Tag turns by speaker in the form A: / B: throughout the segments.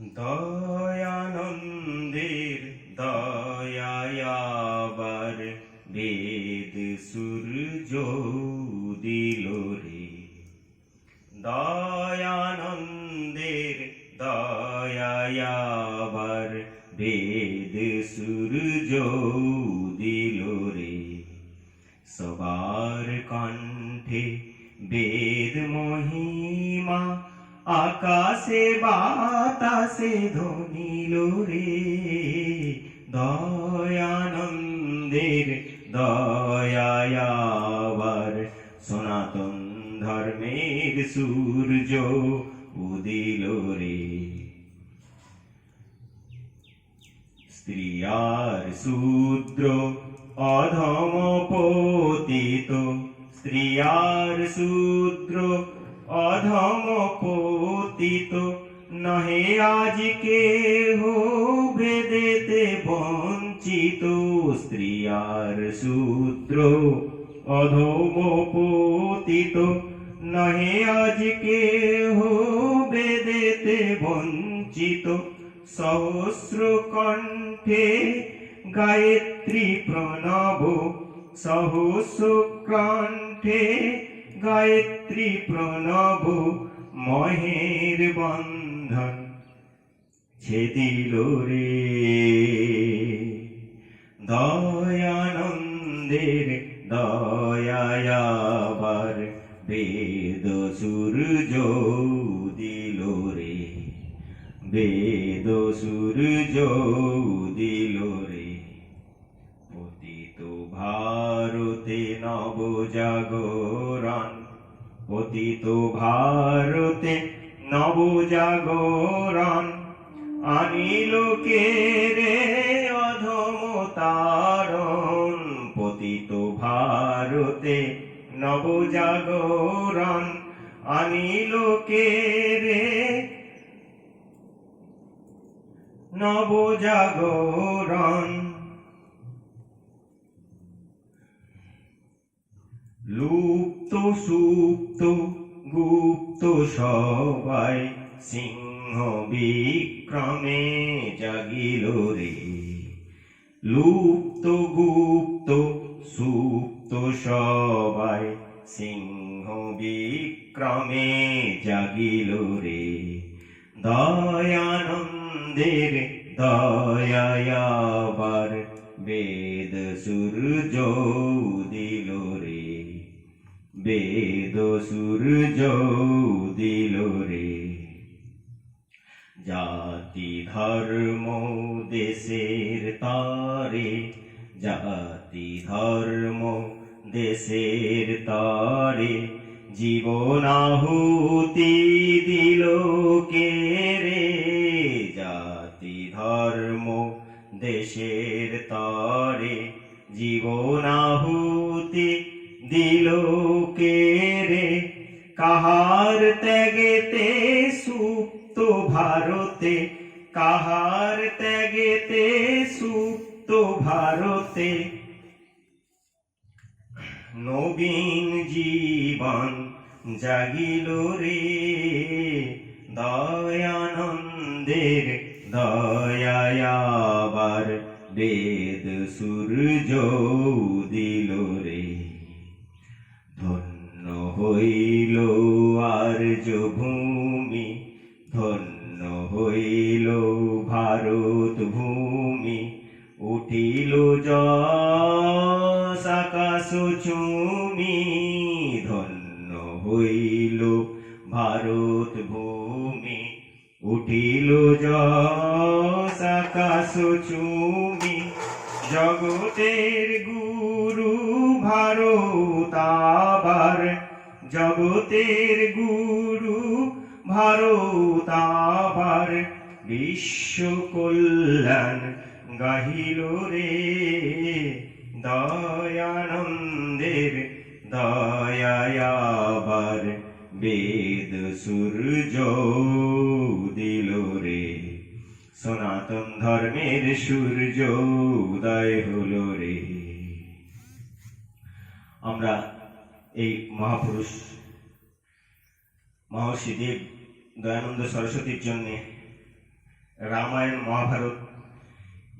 A: দয়ানন্দের দয়ায়াবার বেদ সূর্য দিল রে। দয়ানন্দের দয়ায়াবার বেদ সূর্য দিল রে। সবার কণ্ঠে বেদ মহিমা আকাশে বাতাসে ধ্বনিল রে দয়ানন্দের দয়ায়াবার সনাতন ধর্মের সূর্য উদিল রে। স্ত্রী আর শূদ্র অধম পতিত, স্ত্রী আর শূদ্র অধম পতিত। নহে আজকে হো বেদেতে বঞ্চিত। স্ত্রী আর শূদ্র অধম পতিত নহে আজকে হো বেদেতে বঞ্চিত। সহস্র কণ্ঠে গায়ত্রী প্রণব, সহস্র কণ্ঠে গায়ত্রী প্রণব মহের বন্ধন ছেদিল রে। দয়ানন্দের দয়ায়াবার বেদ সূর্য দিল রে। বেদ সূর্য দিল রে। পতিত ভারতে নব জাগরণ পতিত ভারতে নব জাগরণ আনিল কে রে অধমতারণ পতিত ভারতে নব জাগরণ আনিল কে রে নব জাগরণ লুপ্ত সুপ্ত গুপ্ত সবাই সিংহ বিক্রমে জাগিল রে। লুপ্ত গুপ্ত জাতি ধর্ম দেশের তারে জাতি ধর্ম দেশের তারে। জীবনাহুতি দিল কে রে? জাতি ধর্ম দেশের তরে, জীবনাহুতি দিল কে রে? কাহার ত্যাগেতে সুপ্ত ভারতে কাহার ত্যাগেতে সুপ্ত ভারতে নবীন জীবন জাগিল রে। দয়ানন্দের দয়ায়াবার বেদ সূর্য দিল রে। ধন্য হইল চুমি জগতের গুরু ভারত আবার। জগতের গুরু ভারত আবার। বিশ্ব কল্যাণ গাহিল রে দয়ানন্দের দয়ায়াবার বেদ সূর্য সনাতন ধর্মের সূর্য, উদয় হলো রে। আমরা এই মহাপুরুষ মহর্ষি দেব দয়ানন্দ সরস্বতীর জন্যে রামায়ণ, মহাভারত,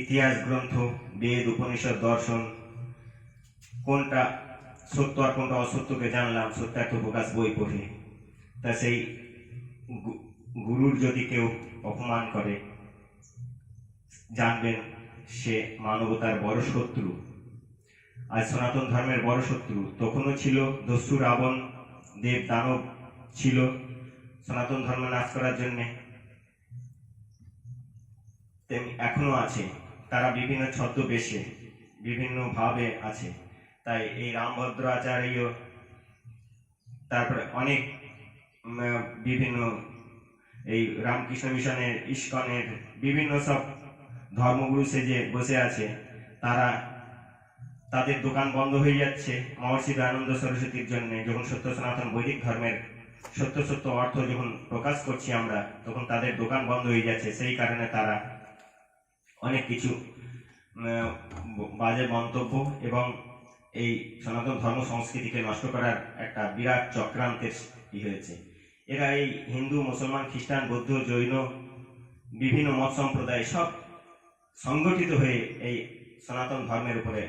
A: ইতিহাস গ্রন্থ, বেদ, উপনিষদ, দর্শন, কোনটা সত্য আর কোনটা অসত্যকে জানলাম সত্যার্থ প্রকাশ বই পড়ে। তা সেই গুরুর যদি কেউ অপমান করে জানবেন সে মানবতার বড় শত্রু। আজ সনাতন ধর্মের বড় শত্রু। তখনও ছিল দস্যু রাবণ, দেব দানব ছিল সনাতন ধর্ম নাশ করার জন্যে। তেমনি এখনও আছে। তারা বিভিন্ন ছদ্মবেশে বিভিন্ন ভাবে আছে। তাই এই রামভদ্র আচার্য তারপরে অনেক বিভিন্ন এই রামকৃষ্ণ মিশনের ইস্কনের বিভিন্ন সব ধর্মগুরু সেজে বসে আছে, তারা তাদের দোকান বন্ধ হয়ে যাচ্ছে। মহর্ষি দয়ানন্দ সরস্বতীর জন্য যখন সত্য সনাতন বৈদিক ধর্মের সত্য সত্য অর্থ যখন প্রকাশ করছি আমরা, তখন তাদের দোকান বন্ধ হয়ে যাচ্ছে। সেই কারণে তারা অনেক কিছু বাজে মন্তব্য এবং এই সনাতন ধর্ম সংস্কৃতিকে নষ্ট করার একটা বিরাট চক্রান্তের ই হয়েছে। এরা এই হিন্দু, মুসলমান, খ্রিস্টান, বৌদ্ধ, জৈন, বিভিন্ন মত সম্প্রদায় সব সংগঠিত হয়ে এই সনাতন ধর্মের উপরে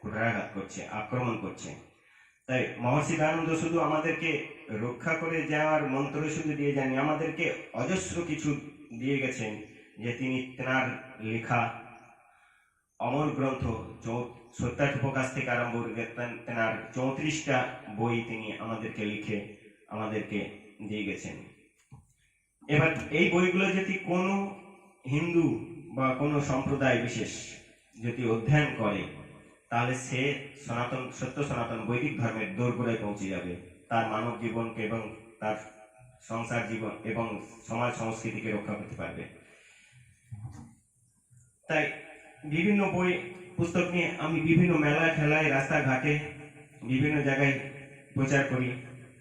A: কুঠারাঘাত করছে, আক্রমণ করছে। তাই মহর্ষি দয়ানন্দ শুধু আমাদেরকে রক্ষা করে যাওয়ার মন্ত্র শুধু দিয়ে যাননি, আমাদেরকে অজস্র কিছু দিয়ে গেছেন যে তিনি তেনার লেখা অমর গ্রন্থ সত্যার্থ প্রকাশ থেকে আরম্ভ করে তেনার চৌত্রিশটা বই তিনি আমাদেরকে লিখে আমাদেরকে দিয়ে গেছেন। এবার এই বইগুলো যদি কোনো হিন্দু বা কোনো সম্প্রদায় বিশেষ যদি অধ্যয়ন করে, তাহলে সে সনাতন, সত্য সনাতন বৈদিক ধর্মের দোরগোড়ায় পৌঁছে যাবে। তার মানব জীবনকে এবং তার সংসার জীবন এবং সমাজ সংস্কৃতিকে রক্ষা করতে পারবে। তাই বিভিন্ন বই, পুস্তক নিয়ে আমি বিভিন্ন মেলায় খেলায়, রাস্তাঘাটে বিভিন্ন জায়গায় প্রচার করি।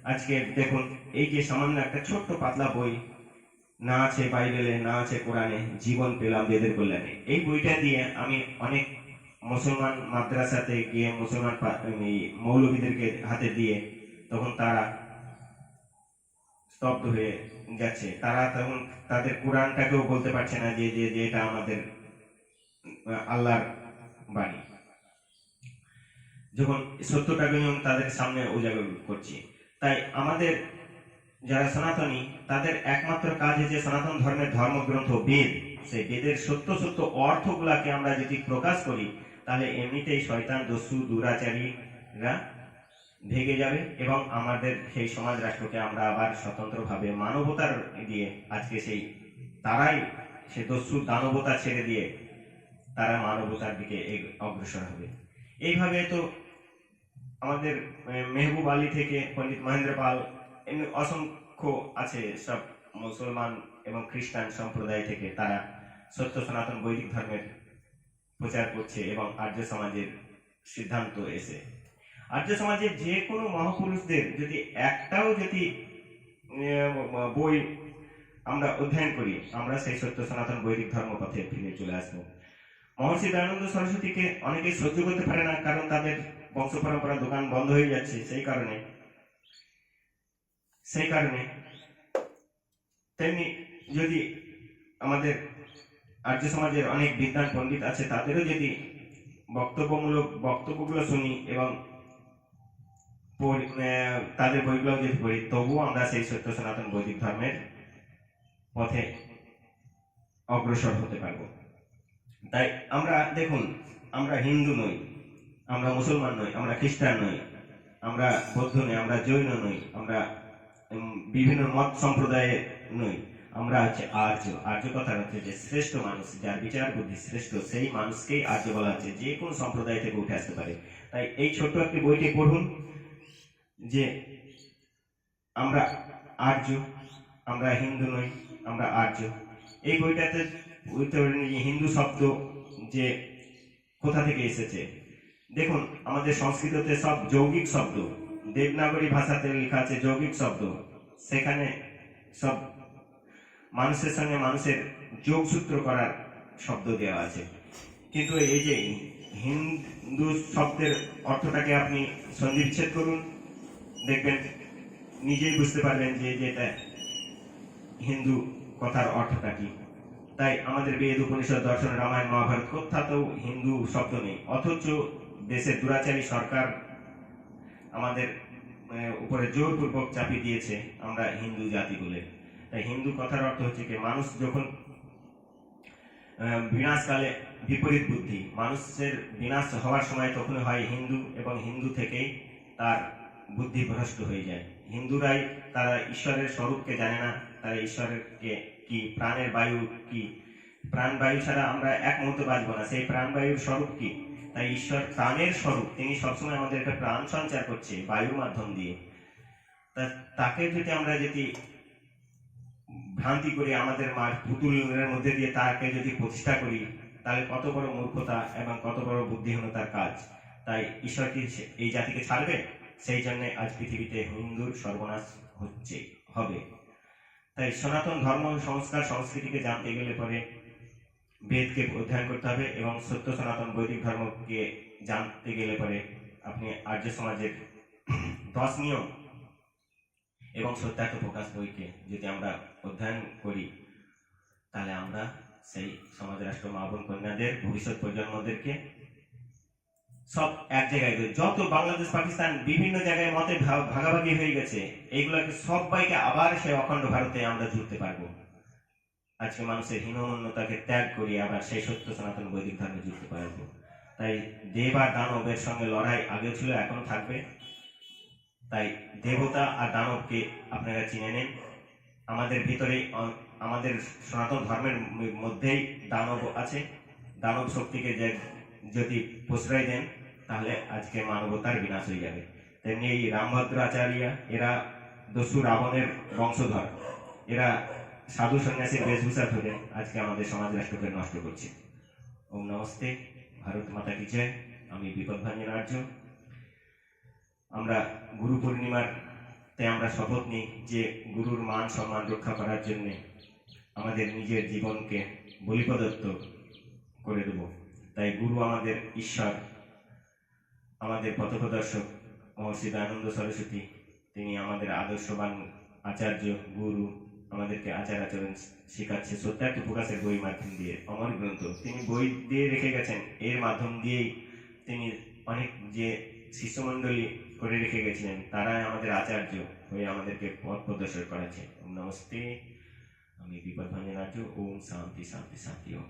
A: আজকে দেখুন, এই যে সামান্য একটা ছোট্ট পাতলা বই না আছে বাইবেলে, না আছে কোরআনে জীবন পেলাম বেদের কল্যাণে। এই বইটা দিয়ে আমি অনেক মুসলমান মাদ্রাসাতে গিয়ে মুসলমান মৌলবীদেরকে হাতে দিয়ে তখন তারা স্তব্ধ হয়ে যাচ্ছে। তারা তখন তাদের কোরআনটাকেও বলতে পারছে না যে যে যে এটা আমাদের আল্লাহর বাণী। যখন সত্যটাকে যখন তাদের সামনে উজাগর করছি, তাই আমাদের যারা সনাতনী, তাদের একমাত্র কাজ যে সনাতন ধর্মের ধর্মগ্রন্থ বেদ। সেই বেদের সত্য সত্য অর্থগুলাকে আমরা যদি প্রকাশ করি, তাহলে এমনিতেই শয়তান, দস্যু দুরাচারীরা ভেগে যাবে এবং আমাদের সেই সমাজ রাষ্ট্রকে আমরা আবার স্বতন্ত্রভাবে মানবতার দিয়ে আজকে সেই তারাই, সে দস্যু, দানবতা ছেড়ে দিয়ে তারা মানবতার দিকে অগ্রসর হবে। এইভাবে তো আমাদের মেহবুব আলী থেকে পণ্ডিত মহেন্দ্র পাল এমনি অসংখ্য আছে সব মুসলমান এবং খ্রিস্টান সম্প্রদায় থেকে তারা সত্য সনাতন বৈদিক ধর্মের প্রচার করছে এবং আর্য সমাজের সিদ্ধান্ত এসে। আর্য সমাজের যে কোনো মহাপুরুষদের যদি একটাও যদি বই আমরা অধ্যয়ন করি, আমরা সেই সত্য সনাতন বৈদিক ধর্ম পথে ফিরে চলে আসব। মহর্ষি দয়ানন্দ সরস্বতীকে অনেকেই সহ্য করতে পারে না কারণ তাদের বংশ পরম্পরা দোকান বন্ধ হয়ে যাচ্ছে, সেই কারণে সেই কারণে তেমনি যদি আমাদের আর্য সমাজের অনেক বিদ্যান পণ্ডিত আছে, তাদেরও যদি বক্তব্যমূলক বক্তব্যগুলো শুনি এবং তাদের বইগুলো যদি পড়ি, তবুও আমরা সেই সত্য সনাতন বৈদিক ধর্মের পথে অগ্রসর হতে পারব। তাই আমরা, দেখুন, আমরা হিন্দু নই, আমরা মুসলমান নই, আমরা খ্রিস্টান নই, আমরা বৌদ্ধ নই, আমরা জৈন নই, আমরা বিভিন্ন মত সম্প্রদায়ে নই। আমরা হচ্ছে আর্য আর্য কথা হচ্ছে যে শ্রেষ্ঠ মানুষ, যার বিচার বুদ্ধি শ্রেষ্ঠ, সেই মানুষকেই আর্য বলা হচ্ছে, যে কোনো সম্প্রদায় থেকে উঠে আসতে পারে। তাই এই ছোট্ট একটি বইটি পড়ুন, যে আমরা আর্য, আমরা হিন্দু নই, আমরা আর্য। এই বইটাতে বুঝতে পারেন যে হিন্দু শব্দ যে কোথা থেকে এসেছে? দেখুন, আমাদের সংস্কৃততে সব যৌগিক শব্দ। দেবনাগরী ভাষাতে লেখা আছে যৌগিক শব্দ। সেখানে সব মানুষের সঙ্গে মানুষের যোগসূত্র করার শব্দ দেওয়া আছে। কিন্তু এই যে হিন্দু শব্দের অর্থটাকে আপনি সন্ধি বিচ্ছেদ করুন, দেখবেন নিজেই বুঝতে পারবেন যে যে এটা হিন্দু কথার অর্থটা কি। তাই আমাদের বেদ উপনিষদ দর্শন রামায়ণ মহাভারত কোথাও হিন্দু শব্দ নেই। অথচ দেশের দুরাচারী সরকার আমাদের উপরে জোরপূর্বক চাপিয়ে দিয়েছে আমরা হিন্দু জাতি বলে। তাই হিন্দু কথার অর্থ হচ্ছে কি, মানুষ যখন বিনাশকালে বিপরীত বুদ্ধি, মানুষের বিনাশ হওয়ার সময় তখন হয় হিন্দু এবং হিন্দু থেকেই তার বুদ্ধি ভ্রষ্ট হয়ে যায়। হিন্দুরাই তারা ঈশ্বরের স্বরূপকে জানে না, তারা ঈশ্বরকে কি প্রাণের বায়ু, কি প্রাণ বায়ু ছাড়া আমরা এক মুহূর্ত বাঁচবো না। সেই প্রাণ বায়ুর স্বরূপ কি? তাই ঈশ্বর, প্রাণের স্বরূপ, তিনি সবসময় আমাদের একটা প্রাণ সঞ্চার করছে বায়ুর মাধ্যম দিয়ে। তা, তাকে যদি আমরা যদি ভ্রান্তি করি, আমাদের মার পুতুলের মধ্যে দিয়ে তাকে যদি প্রতিষ্ঠা করি, তাহলে কত বড় মূর্খতা এবং কত বড় বুদ্ধিহীনতার কাজ। তাই ঈশ্বর কি এই জাতিকে ছাড়বে? সেই জন্য আজ পৃথিবীতে হিন্দুর সর্বনাশ হচ্ছে, হবে। তাই সনাতন ধর্ম, সংস্কার, সংস্কৃতিকে জানতে গেলে পরে বেদকে অধ্যয়ন করতে হবে এবং সত্য সনাতন বৈদিক ধর্মকে জানতে গেলে পরে আপনি আর্য সমাজের দশ নিয়ম এবং সত্যার্থ প্রকাশ বইকে যদি আমরা অধ্যয়ন করি, তাহলে আমরা সেই সমাজ রাষ্ট্র মা বোন কন্যাদের ভবিষ্যৎ প্রজন্মদেরকে সব এক জায়গায় যত বাংলাদেশ, পাকিস্তান বিভিন্ন জায়গায় মতে ভাগাভাগি হয়ে গেছে, এইগুলোকে সবাইকে আবার সেই অখণ্ড ভারতে আমরা জুড়তে পারব। আজকে মানুষের হীনমন্যতাকে ত্যাগ করে আবার সেই সত্য সনাতন বৈদিক ধর্মে জুড়তে পারব তাই দেব আর দানবের সঙ্গে লড়াই আগেও ছিল এখনও থাকবে। তাই দেবতা আর দানবকে আপনারা চিনে নেন। আমাদের ভিতরে আমাদের সনাতন ধর্মের মধ্যেই দানব আছে। দানব শক্তিকে যে, যদি প্রশ্রয় দেন, তাহলে আজকে মানবতার বিনাশ হয়ে যাবে। তেমনি এই রামভদ্র আচার্য এরা দস্যু রাবণের বংশধর। এরা সাধু সন্ন্যাসীর বেশভূষা ধরে আজকে আমাদের সমাজ রাষ্ট্রকে নষ্ট করছে। ওম নমস্তে, ভারত মাতা কি জয়? আমি বিপদ ভাঞ্জন আর্য। আমরা গুরু পূর্ণিমার তে আমরা শপথ নিই যে গুরুর মান সম্মান রক্ষা করার জন্য আমাদের নিজের জীবনকে বলিপ্রদত্ত করে দেব। তাই গুরু আমাদের ঈশ্বর, আমাদের পথপ্রদর্শক মহর্ষি দয়ানন্দ সরস্বতী, তিনি আমাদের আদর্শবান আচার্য, গুরু আমাদেরকে আচার আচরণ শেখাচ্ছে। সত্যার্থ প্রকাশের বই মাধ্যম দিয়ে, অমর গ্রন্থ। তিনি বই দিয়ে রেখে গেছেন। এর মাধ্যম দিয়েই তিনি অনেক যে শিষ্যমণ্ডলী করে রেখে গেছিলেন, তারাই আমাদের আচার্য হয়ে আমাদেরকে পথ প্রদর্শন করেছে নমস্তে, আমি বিপদ ভাঞ্জনার্য ওম শান্তি শান্তি শান্তি, ওম।